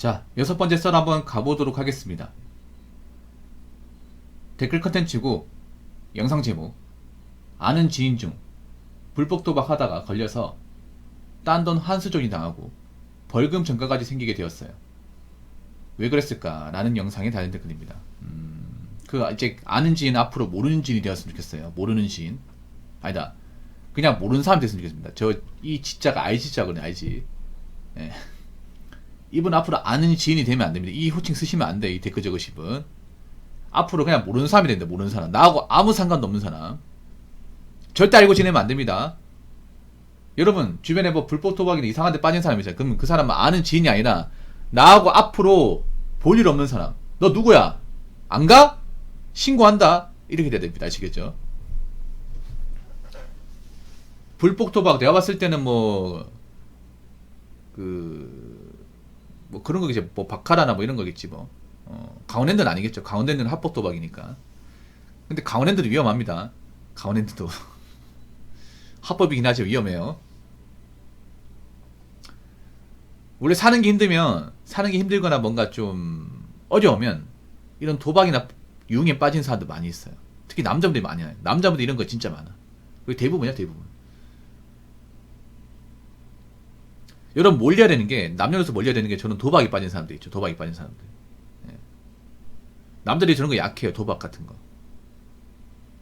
자, 여섯 번째 썰 한번 가보도록 하겠습니다. 댓글 컨텐츠고 영상 제목 아는 지인 중 불법 도박하다가 걸려서 딴돈 환수존이 당하고 벌금 전가까지 생기게 되었어요. 왜 그랬을까 라는 영상에 달린 댓글입니다. 음, 그 이제 아는 지인 앞으로 모르는 지인이 되었으면 좋겠어요. 모르는 지인 아니다. 그냥 모르는 사람 됐으면 좋겠습니다. 저 이 지자가 알지 자거든요. 알지. 예. 이분 앞으로 아는 지인이 되면 안 됩니다. 이 호칭 쓰시면 안 돼. 이 댓글 적으신 분. 앞으로 그냥 모르는 사람이 된다. 모르는 사람. 나하고 아무 상관도 없는 사람. 절대 알고 지내면 안 됩니다. 여러분 주변에 뭐 불법 도박이나 이상한 데 빠진 사람이 있어요. 그러면 그 사람은 아는 지인이 아니라 나하고 앞으로 볼 일 없는 사람. 너 누구야? 안 가? 신고한다. 이렇게 돼야 됩니다. 아시겠죠? 불법 도박 내가 봤을 때는 뭐 그, 뭐 그런 거겠지. 뭐 바카라나 뭐 이런 거겠지 뭐. 어, 강원랜드는 아니겠죠. 강원랜드는 합법 도박이니까. 근데 강원랜드도 위험합니다. 강원랜드도. 합법이긴 하지 위험해요. 원래 사는 게 힘들면, 사는 게 힘들거나 뭔가 좀 어려우면 이런 도박이나 유흥에 빠진 사람들 많이 있어요. 특히 남자분들이 많이 해요. 남자분들 이런 거 진짜 많아. 대부분이야, 대부분. 여러분 몰려야 되는 게 남녀노소 몰려야 되는 게 저는 도박에 빠진 사람들 있죠. 도박에 빠진 사람들. 예. 남들이 저런 거 약해요. 도박 같은 거.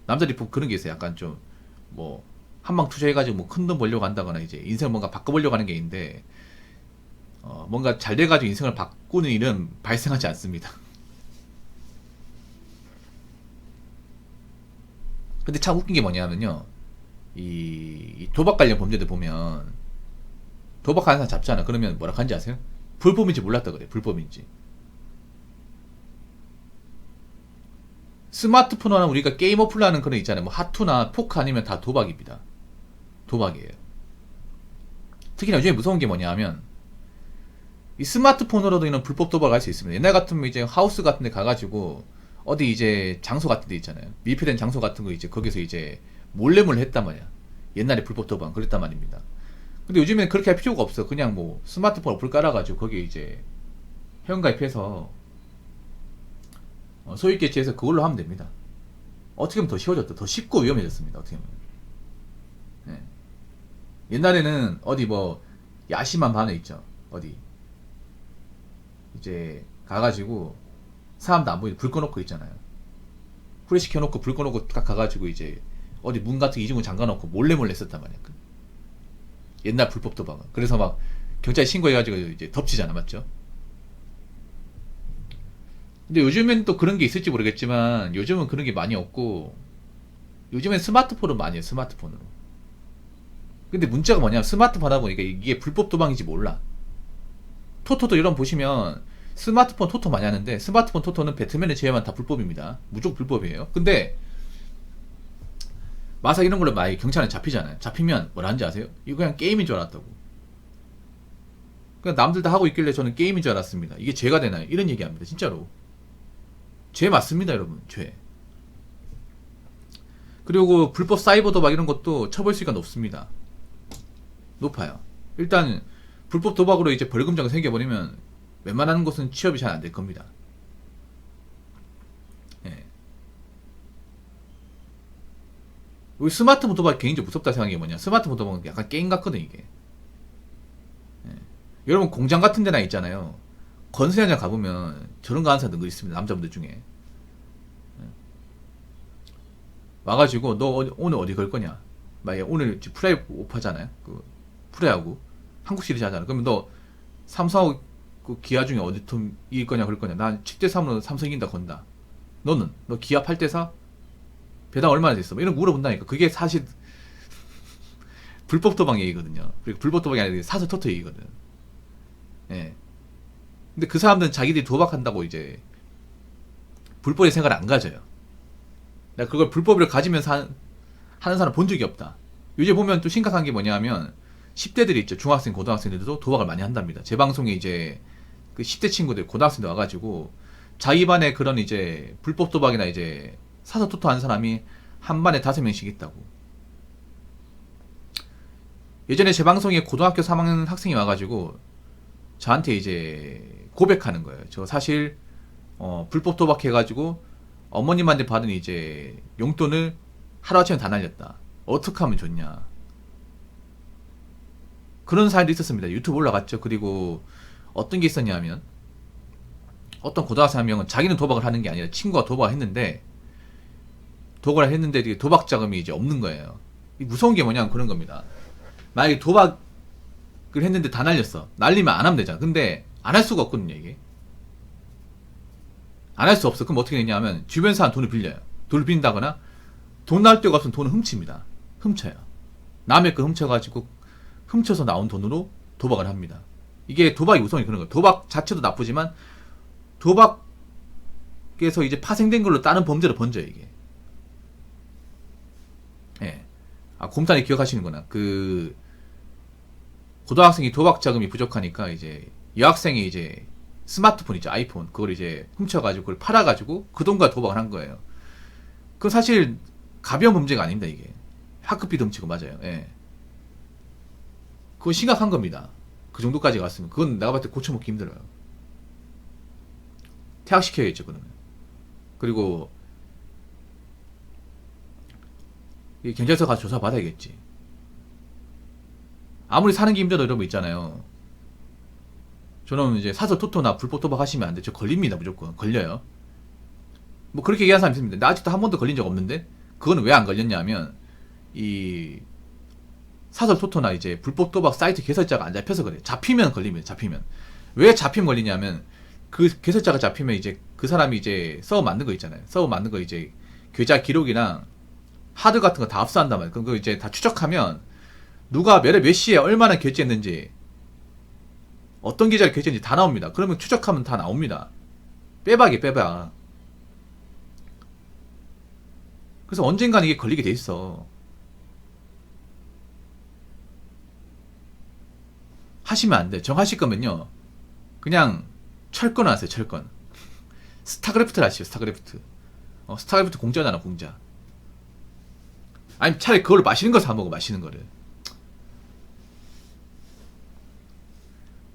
남들이 보- 그런 게 있어요. 약간 좀 뭐 한방 투자해가지고 뭐 큰 돈 벌려고 한다거나 이제 인생 뭔가 바꿔보려고 하는 게 있는데 어, 뭔가 잘 돼가지고 인생을 바꾸는 일은 발생하지 않습니다. 근데 참 웃긴 게 뭐냐면요. 이, 이 도박 관련 범죄들 보면 도박하는 사람 잡잖아. 그러면 뭐라 하는지 아세요? 불법인지 몰랐다 그래. 불법인지. 스마트폰 하나 우리가 게임 어플 하는 그런 거 있잖아요. 뭐 하투나 포크 아니면 다 도박입니다. 도박이에요. 특히나 요즘에 무서운 게 뭐냐 하면 이 스마트폰으로도 이런 불법 도박을 할 수 있습니다. 옛날 같으면 이제 하우스 같은 데 가가지고 어디 이제 장소 같은 데 있잖아요. 밀폐된 장소 같은 거 이제 거기서 이제 몰래 몰래 했단 말이야. 옛날에 불법 도박 그랬단 말입니다. 근데 요즘에는 그렇게 할 필요가 없어. 그냥 뭐 스마트폰 어플 깔아가지고 거기에 이제 회원가입해서 어, 소액 개최해서 그걸로 하면 됩니다. 어떻게 보면 더 쉬워졌다. 더 쉽고 위험해졌습니다. 어떻게 보면. 네. 옛날에는 어디 뭐 야심한 반에 있죠. 어디 이제 가가지고 사람도 안 보이고 불 꺼놓고 있잖아요. 후레쉬 켜놓고 불 꺼놓고 딱 가가지고 이제 어디 문 같은 거 이중문 잠가놓고 몰래 몰래 썼단 말이야. 그 옛날 불법 도박은. 그래서 막 경찰에 신고해가지고 이제 덮치잖아, 맞죠? 근데 요즘엔 또 그런 게 있을지 모르겠지만 요즘은 그런 게 많이 없고 요즘엔 스마트폰으로 많이 해요, 스마트폰으로. 근데 문제가 뭐냐면 스마트폰 하다 보니까 이게 불법 도박인지 몰라. 토토도 이런 거 보시면 스마트폰 토토 많이 하는데 스마트폰 토토는 배트맨을 제외하면 다 불법입니다. 무조건 불법이에요. 근데 마사 이런 걸로 많이 경찰에 잡히잖아요. 잡히면 뭐라 하는지 아세요? 이거 그냥 게임인 줄 알았다고. 그냥 남들 다 하고 있길래 저는 게임인 줄 알았습니다. 이게 죄가 되나요? 이런 얘기 합니다. 진짜로. 죄 맞습니다, 여러분. 죄. 그리고 불법 사이버 도박 이런 것도 처벌수가 높습니다. 높아요. 일단 불법 도박으로 이제 벌금자가 생겨버리면 웬만한 곳은 취업이 잘 안 될 겁니다. 우리 스마트폰 도박 개인적으로 무섭다 생각한 게 뭐냐? 스마트폰 도박은 약간 게임 같거든 이게. 예. 여러분 공장 같은 데나 있잖아요. 건설 현장 가보면 저런 거 하는 사람들 있습니다. 남자분들 중에. 예. 와가지고 너 어디- 오늘 어디 걸 거냐? 만약에 오늘 프라이 오파잖아요. 그 프라이하고 한국 시리즈 하잖아. 그러면 너 삼성하고 그 기아 중에 어디 좀 이길 거냐 그럴 거냐? 난 7대 3으로 삼성 이긴다 건다. 너는 너 기아 8대 4? 배당 얼마나 됐어? 뭐 이런 거 물어본다니까. 그게 사실 불법 도박 얘기거든요. 그리고 불법 도박이 아니라 사설 토토 얘기거든. 예. 근데 그 사람들은 자기들이 도박한다고 이제 불법의 생각을 안 가져요. 내가 그걸 불법을 가지면서 한- 하는 사람 본 적이 없다. 요즘 보면 또 심각한 게 뭐냐면 10대들이 있죠. 중학생, 고등학생들도 도박을 많이 한답니다. 제 방송에 이제 그 10대 친구들, 고등학생들 와가지고 자기 반에 그런 이제 불법 도박이나 이제 사서 토토 하는 사람이 한 반에 다섯 명씩 있다고. 예전에 제 방송에 고등학교 3학년 학생이 와가지고 저한테 이제 고백하는 거예요. 저 사실 어, 불법 도박해가지고 어머님한테 받은 이제 용돈을 하루아침에 다 날렸다. 어떻게 하면 좋냐. 그런 사연도 있었습니다. 유튜브 올라갔죠. 그리고 어떤 게 있었냐면 어떤 고등학생 한 명은 자기는 도박을 하는 게 아니라 친구가 도박을 했는데 도박을 했는데 이게 도박 자금이 이제 없는 거예요. 이 무서운 게 뭐냐면 그런 겁니다. 만약에 도박을 했는데 다 날렸어. 날리면 안 하면 되잖아. 근데 안 할 수가 없거든요, 이게. 안 할 수 없어. 그럼 어떻게 되냐면 주변 사람 돈을 빌려요. 돈을 빈다거나 돈 나올 데가 없으면 돈을 훔칩니다. 훔쳐요. 남의 거 훔쳐가지고 훔쳐서 나온 돈으로 도박을 합니다. 이게 도박이 우선이 그런 거예요. 도박 자체도 나쁘지만 도박에서 이제 파생된 걸로 다른 범죄로 번져요, 이게. 예. 아, 곰탄이 기억하시는구나. 그, 고등학생이 도박 자금이 부족하니까 이제 여학생이 이제 스마트폰 있죠, 아이폰. 그걸 이제 훔쳐가지고 그걸 팔아가지고 그 돈과 도박을 한 거예요. 그건 사실 가벼운 범죄가 아닙니다, 이게. 학급비 훔치고 맞아요, 예. 그건 심각한 겁니다. 그 정도까지 갔으면. 그건 내가 봤을 때 고쳐먹기 힘들어요. 퇴학시켜야겠죠, 그러면. 그리고, 이 경찰서 가서 조사 받아야겠지. 아무리 사는 게 힘들어도 이런 거 있잖아요. 저는 이제 사설 토토나 불법 도박 하시면 안 돼. 저 걸립니다, 무조건. 걸려요. 뭐 그렇게 얘기하는 사람 있습니다. 나 아직도 한 번도 걸린 적 없는데, 그거는 왜안 걸렸냐면, 이, 사설 토토나 이제 불법 도박 사이트 개설자가 안 잡혀서 그래. 잡히면 걸리면 잡히면. 왜 잡히면 걸리냐면, 그 개설자가 잡히면 이제 그 사람이 이제 서버 만든 거 있잖아요. 서버 만든 거 이제 계좌 기록이랑 하드 같은 거 다 압수한단 말이에요. 그럼 그거 이제 다 추적하면 누가 몇월 몇 시에 얼마나 결제했는지 어떤 계좌를 결제했는지 다 나옵니다. 그러면 추적하면 다 나옵니다. 빼박이 빼박. 그래서 언젠가는 이게 걸리게 돼 있어. 하시면 안 돼. 정하실 거면요. 그냥 철권 하세요, 철권. 스타크래프트를 하시죠, 스타크래프트. 어, 스타크래프트 공짜잖아, 공짜. 아니, 차라리 그걸 마시는 거 사 먹어, 마시는 거를.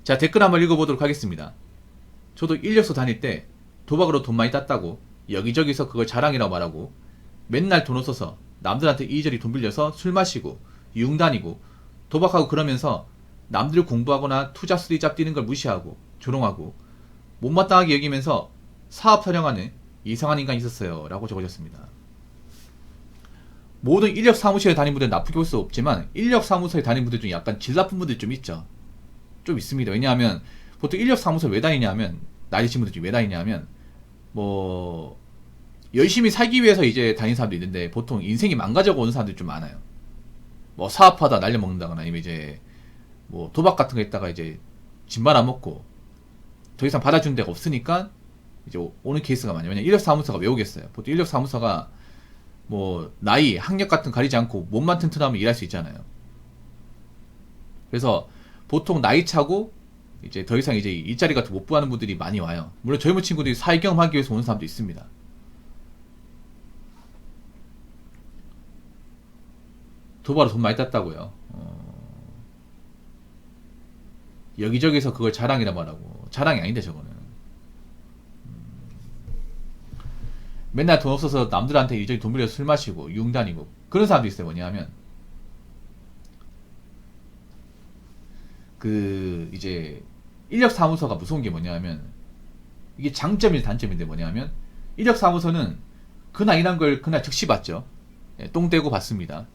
자, 댓글 한번 읽어보도록 하겠습니다. 저도 인력소 다닐 때 도박으로 돈 많이 땄다고 여기저기서 그걸 자랑이라고 말하고 맨날 돈 없어서 남들한테 이리저리 돈 빌려서 술 마시고 융 다니고 도박하고 그러면서 남들 공부하거나 투자 쓰리잡 뛰는 걸 무시하고 조롱하고 못마땅하게 여기면서 사업 타령하는 이상한 인간이 있었어요. 라고 적어졌습니다. 모든 인력 사무실에 다니는 분들은 나쁘게 볼 수 없지만 인력 사무소에 다니는 분들 중에 약간 질 나쁜 분들 좀 있죠. 좀 있습니다. 왜냐하면 보통 인력 사무소 왜 다니냐면 나이 드신 분들 중에 왜 다니냐면 뭐 열심히 살기 위해서 이제 다니는 사람도 있는데 보통 인생이 망가져 오는 사람들이 좀 많아요. 뭐 사업하다 날려먹는다거나 아니면 이제 뭐 도박 같은 거 했다가 이제 집만 안 먹고 더 이상 받아주는 데가 없으니까 이제 오- 오는 케이스가 많아요. 왜냐 인력 사무소가 왜 오겠어요? 보통 인력 사무소가 뭐 나이, 학력 같은 거 가리지 않고 몸만 튼튼하면 일할 수 있잖아요. 그래서 보통 나이 차고 이제 더 이상 이제 일자리 같은 거못 구하는 분들이 많이 와요. 물론 젊은 친구들이 사회 경험하기 위해서 오는 사람도 있습니다. 도바로 돈 많이 땄다고요. 어, 여기저기서 그걸 자랑이라 말하고 자랑이 아닌데 저거는. 음, 맨날 돈 없어서 남들한테 이저리 돈 빌려서 술 마시고 융 다니고 그런 사람도 있어요. 뭐냐면 그 이제 인력 사무소가 무서운 게 뭐냐면 이게 장점이 단점인데 뭐냐면 인력 사무소는 그날 일한 걸 그날 즉시 받죠. 예, 똥 떼고 받습니다.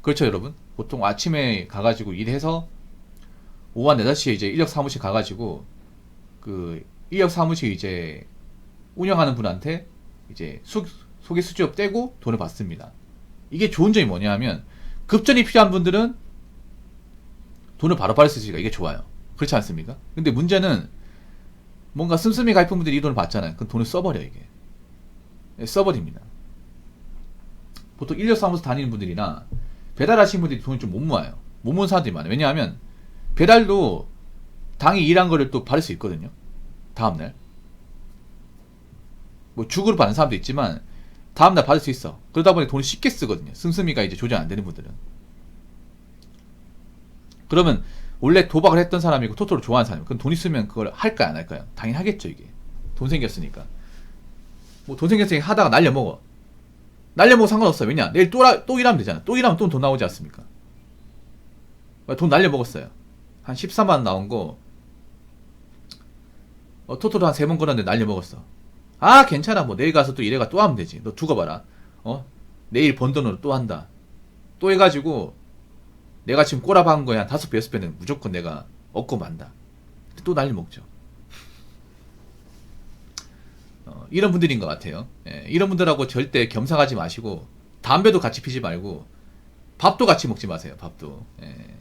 그렇죠, 여러분? 보통 아침에 가가지고 일해서 오후 한 4시에 이제 인력 사무실 가가지고 그 인력 사무실 이제 운영하는 분한테 이제 수, 소개 수주업 떼고 돈을 받습니다. 이게 좋은 점이 뭐냐면 급전이 필요한 분들은 돈을 바로 받을 수 있으니까 이게 좋아요. 그렇지 않습니까? 근데 문제는 뭔가 씀씀이 가입한 분들이 이 돈을 받잖아요. 그럼 돈을 써버려 이게. 예, 써버립니다. 보통 인력 사무소 다니는 분들이나 배달하시는 분들이 돈을 좀 못 모아요. 못 모은 사람들이 많아요. 왜냐하면 배달도 당이 일한 거를 또 받을 수 있거든요. 다음날. 뭐 죽으로 받는 사람도 있지만 다음날 받을 수 있어. 그러다 보니 돈을 쉽게 쓰거든요. 씀씀이가 이제 조정 안 되는 분들은. 그러면 원래 도박을 했던 사람이고 토토를 좋아하는 사람이고 그럼 돈 있으면 그걸 할까요? 안 할까요? 당연히 하겠죠 이게. 돈 생겼으니까. 뭐 돈 생겼으니까 하다가 날려먹어. 날려먹어 상관없어요. 왜냐? 내일 또, 라- 또 일하면 되잖아. 또 일하면 또 돈 나오지 않습니까? 돈 날려먹었어요. 한 14만 원 나온 거 어, 토토로 한 세 번 걸었는데 날려먹었어 아 괜찮아. 뭐 내일 가서 또 일해가 또 하면 되지. 너 두고 봐라. 어? 내일 번 돈으로 또 한다. 또 해가지고 내가 지금 꼬라박은 거에 한 다섯 배 여섯 배는 무조건 내가 얻고 만다. 또 난리 먹죠. 어, 이런 분들인 것 같아요. 예, 이런 분들하고 절대 겸상하지 마시고 담배도 같이 피지 말고 밥도 같이 먹지 마세요 밥도. 예.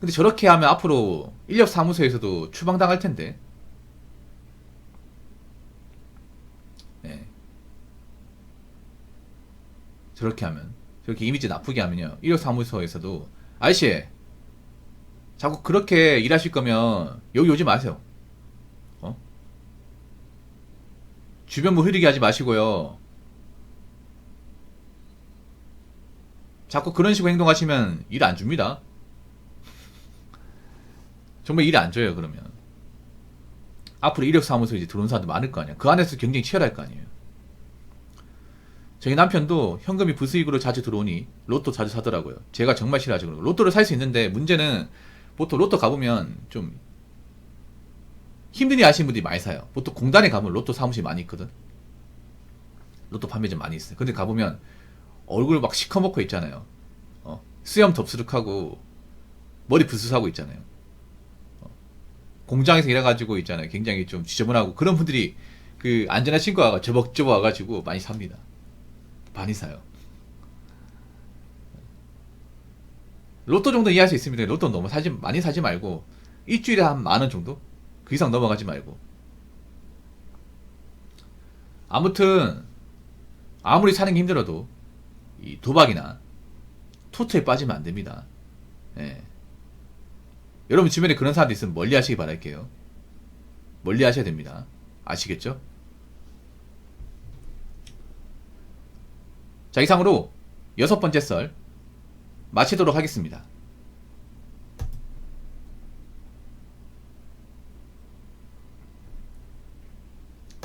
근데 저렇게 하면 앞으로 인력 사무소에서도 추방당할 텐데 예. 저렇게 하면 저렇게 이미지 나쁘게 하면요. 인력 사무소에서도 아저씨 자꾸 그렇게 일하실 거면 여기 오지 마세요. 어? 주변 뭐 흐리게 하지 마시고요. 자꾸 그런 식으로 행동하시면 일 안 줍니다. 정말 일 안 줘요 그러면. 앞으로 이력사무소에 이제 들어온 사람도 많을 거 아니야. 그 안에서 경쟁이 치열할 거 아니에요 저희 남편도 현금이 부수익으로 자주 들어오니 로또 자주 사더라고요. 제가 정말 싫어하죠. 로또를 살 수 있는데 문제는 보통 로또 가보면 좀일 하시는 분들이 많이 사요. 보통 공단에 가면 로또 사무실 많이 있거든. 로또 판매점 많이 있어요. 근데 가보면 얼굴 막 시커멓고 있잖아요. 어, 수염 덥수룩하고 머리 부스하고 있잖아요. 어, 공장에서 일해가지고 있잖아요. 굉장히 좀 지저분하고 그런 분들이 그 안전한 신고가 저벅저벅 와가지고 많이 삽니다. 많이 사요. 로또 정도 이해할 수 있습니다. 로또 너무 사지 많이 사지 말고 일주일에 한 만 원 정도 그 이상 넘어가지 말고. 아무튼 아무리 사는 게 힘들어도 이 도박이나 토트에 빠지면 안 됩니다. 예. 여러분 주변에 그런 사람들 있으면 멀리 하시기 바랄게요. 멀리 하셔야 됩니다. 아시겠죠? 자, 이상으로 여섯 번째 썰 마치도록 하겠습니다.